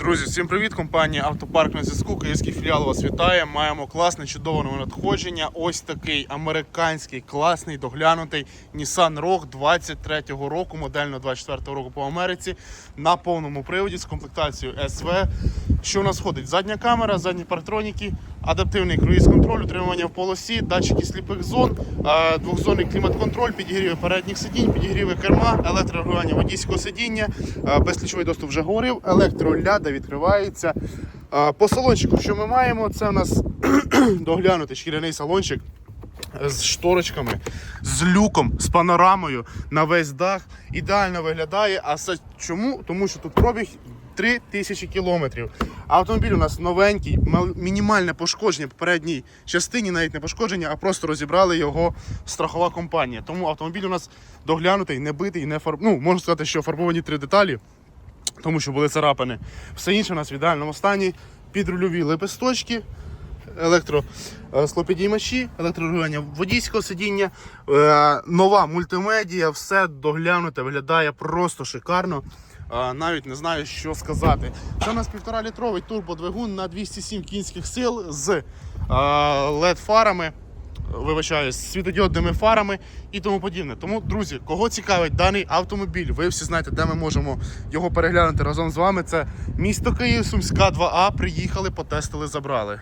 Друзі, всім привіт! Компанія Автопарк на зв'язку. Київський філіал вас вітає. Маємо класне, чудове надходження. Ось такий американський, класний, доглянутий Nissan Rogue 23-го року, модельно 24-го року по Америці на повному приводі з комплектацією SV. Що у нас ходить? Задня камера, задні парктроніки, адаптивний круїз-контроль, утримування в полосі, датчики сліпих зон, двохзонний клімат-контроль, підігріви передніх сидінь, підігріви керма, електрорегулювання водійського сидіння, безключовий доступ вже говорив, електроляда відкривається. По салончику, що ми маємо, це у нас доглянутий шкіряний салончик з шторочками, з люком, з панорамою на весь дах. Ідеально виглядає. А все чому? Тому що тут пробіг 3 тисячі кілометрів. Автомобіль у нас новенький, мінімальне пошкодження в передній частині, навіть не пошкодження, а просто розібрали його страхова компанія. Тому автомобіль у нас доглянутий, не битий, не фарб... Ну, можна сказати, що фарбовані три деталі тому що були царапини. Все інше у нас в ідеальному стані. Підрульові лепесточки, електрослопідіймачі, електрорегулювання водійського сидіння, е, нова мультимедія, все доглянуте, виглядає просто шикарно. Е, Навіть не знаю, що сказати. Це у нас півтора-літровий турбодвигун на 207 кінських сил з LED-фарами вибачаюсь, з світодіодними фарами і тому подібне. Тому, друзі, кого цікавить даний автомобіль, ви всі знаєте, де ми можемо його переглянути разом з вами. Це місто Київ, Сумська 2А. Приїхали, потестили, забрали.